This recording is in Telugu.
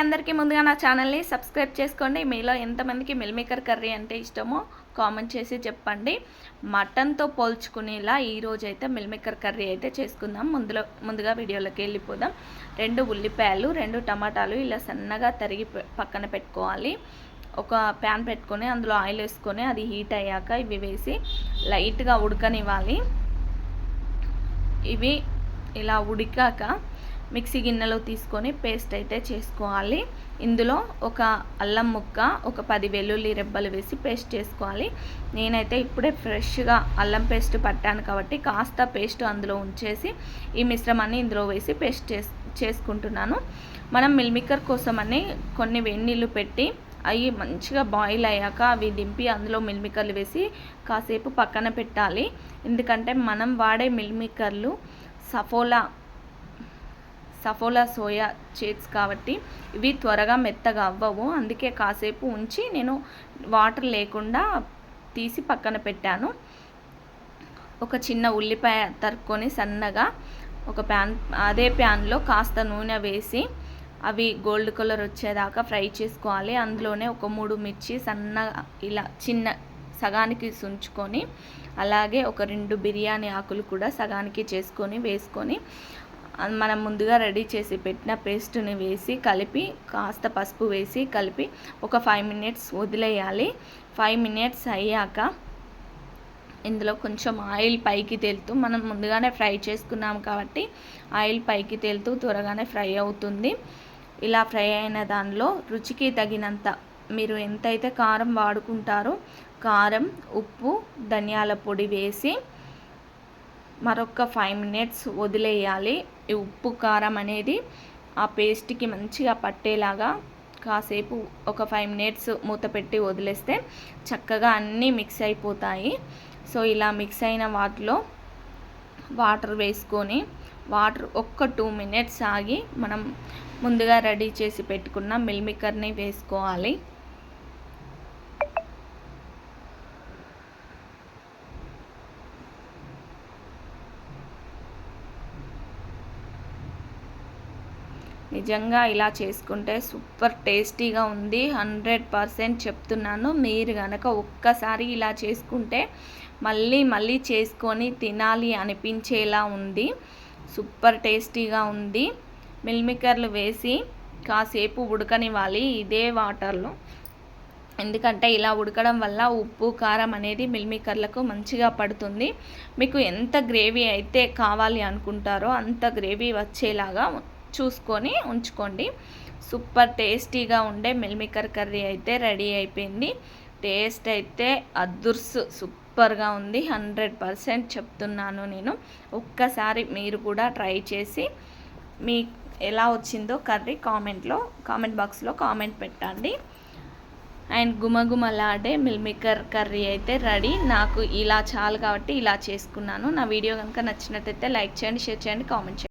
అందరికీ ముందుగా నా ఛానల్ని సబ్స్క్రైబ్ చేసుకోండి. మీలో ఎంతమందికి మిల్మేకర్ కర్రీ అంటే ఇష్టమో కామెంట్ చేసి చెప్పండి. మటన్తో పోల్చుకునేలా ఈరోజు అయితే మిల్మేకర్ కర్రీ అయితే చేసుకుందాం. ముందులో ముందుగా వీడియోలోకి వెళ్ళిపోదాం. రెండు ఉల్లిపాయలు రెండు టమాటాలు ఇలా సన్నగా తరిగి పక్కన పెట్టుకోవాలి. ఒక ప్యాన్ పెట్టుకొని అందులో ఆయిల్ వేసుకొని అది హీట్ అయ్యాక ఇవి వేసి లైట్గా ఉడకనివ్వాలి. ఇవి ఇలా ఉడికాక మిక్సీ గిన్నెలో తీసుకొని పేస్ట్ అయితే చేసుకోవాలి. ఇందులో ఒక అల్లం ముక్క ఒక పది వెల్లుల్లి రెబ్బలు వేసి పేస్ట్ చేసుకోవాలి. నేనైతే ఇప్పుడే ఫ్రెష్గా అల్లం పేస్ట్ పట్టాను కాబట్టి కాస్త పేస్ట్ అందులో ఉంచేసి ఈ మిశ్రమాన్ని ఇందులో వేసి పేస్ట్ చేస్ చేసుకుంటున్నాను. మనం మిల్మికర్ కోసమని కొన్ని వెన్నీళ్ళు పెట్టి అవి మంచిగా బాయిల్ అయ్యాక అవి దింపి అందులో మిల్మికర్లు వేసి కాసేపు పక్కన పెట్టాలి. ఎందుకంటే మనం వాడే మిల్మికర్లు సఫోలా సఫోలా సోయా చేట్స్ కాబట్టి ఇవి త్వరగా మెత్తగా అవ్వవు. అందుకే కాసేపు ఉంచి నేను వాటర్ లేకుండా తీసి పక్కన పెట్టాను. ఒక చిన్న ఉల్లిపాయ తరుక్కొని సన్నగా ఒక ప్యాన్ అదే ప్యాన్లో కాస్త నూనె వేసి అవి గోల్డ్ కలర్ వచ్చేదాకా ఫ్రై చేసుకోవాలి. అందులోనే ఒక మూడు మిర్చి సన్నగా ఇలా చిన్న సగానికి సుంచుకొని అలాగే ఒక రెండు బిర్యానీ ఆకులు కూడా సగానికి చేసుకొని వేసుకొని మనం ముందుగా రెడీ చేసి పెట్టిన పేస్ట్ని వేసి కలిపి కాస్త పసుపు వేసి కలిపి ఒక ఫైవ్ మినిట్స్ వదిలేయాలి. ఫైవ్ మినిట్స్ అయ్యాక ఇందులో కొంచెం ఆయిల్ పైకి తేలుతూ మనం ముందుగానే ఫ్రై చేసుకున్నాం కాబట్టి ఆయిల్ పైకి తేలుతూ త్వరగానే ఫ్రై అవుతుంది. ఇలా ఫ్రై అయిన దానిలో రుచికి తగినంత మీరు ఎంతైతే కారం వాడుకుంటారో కారం ఉప్పు ధనియాల పొడి వేసి మరొక ఫైవ్ మినిట్స్ వదిలేయాలి. ఈ ఉప్పు కారం అనేది ఆ పేస్ట్కి మంచిగా పట్టేలాగా కాసేపు ఒక ఫైవ్ మినిట్స్ మూత పెట్టి వదిలేస్తే చక్కగా అన్నీ మిక్స్ అయిపోతాయి. సో ఇలా మిక్స్ అయిన వాటిలో వాటర్ వేసుకొని వాటర్ ఒక్క టూ మినిట్స్ ఆగి మనం ముందుగా రెడీ చేసి పెట్టుకున్న మిల్మికర్ని వేసుకోవాలి. నిజంగా ఇలా చేసుకుంటే సూపర్ టేస్టీగా ఉంది. హండ్రెడ్ పర్సెంట్ చెప్తున్నాను. మీరు కనుక ఒక్కసారి ఇలా చేసుకుంటే మళ్ళీ మళ్ళీ చేసుకొని తినాలి అనిపించేలా ఉంది. సూపర్ టేస్టీగా ఉంది. మిల్మికర్లు వేసి కాసేపు ఉడకనివ్వాలి ఇదే వాటర్లో. ఎందుకంటే ఇలా ఉడకడం వల్ల ఉప్పు కారం అనేది మిల్మికర్లకు మంచిగా పడుతుంది. మీకు ఎంత గ్రేవీ అయితే కావాలి అనుకుంటారో అంత గ్రేవీ వచ్చేలాగా చూసుకొని ఉంచుకోండి. సూపర్ టేస్టీగా ఉండే మిల్మికర్ కర్రీ అయితే రెడీ అయిపోయింది. టేస్ట్ అయితే అదుర్స్ సూపర్గా ఉంది. హండ్రెడ్ పర్సెంట్ చెప్తున్నాను నేను. ఒక్కసారి మీరు కూడా ట్రై చేసి మీ ఎలా వచ్చిందో కర్రీ కామెంట్లో కామెంట్ బాక్స్లో కామెంట్ పెట్టండి. అండ్ గుమగుమలాడే మిల్మికర్ కర్రీ అయితే రెడీ. నాకు ఇలా చాలు కాబట్టి ఇలా చేసుకున్నాను. నా వీడియో కనుక నచ్చినట్టయితే లైక్ చేయండి షేర్ చేయండి కామెంట్ చేయండి.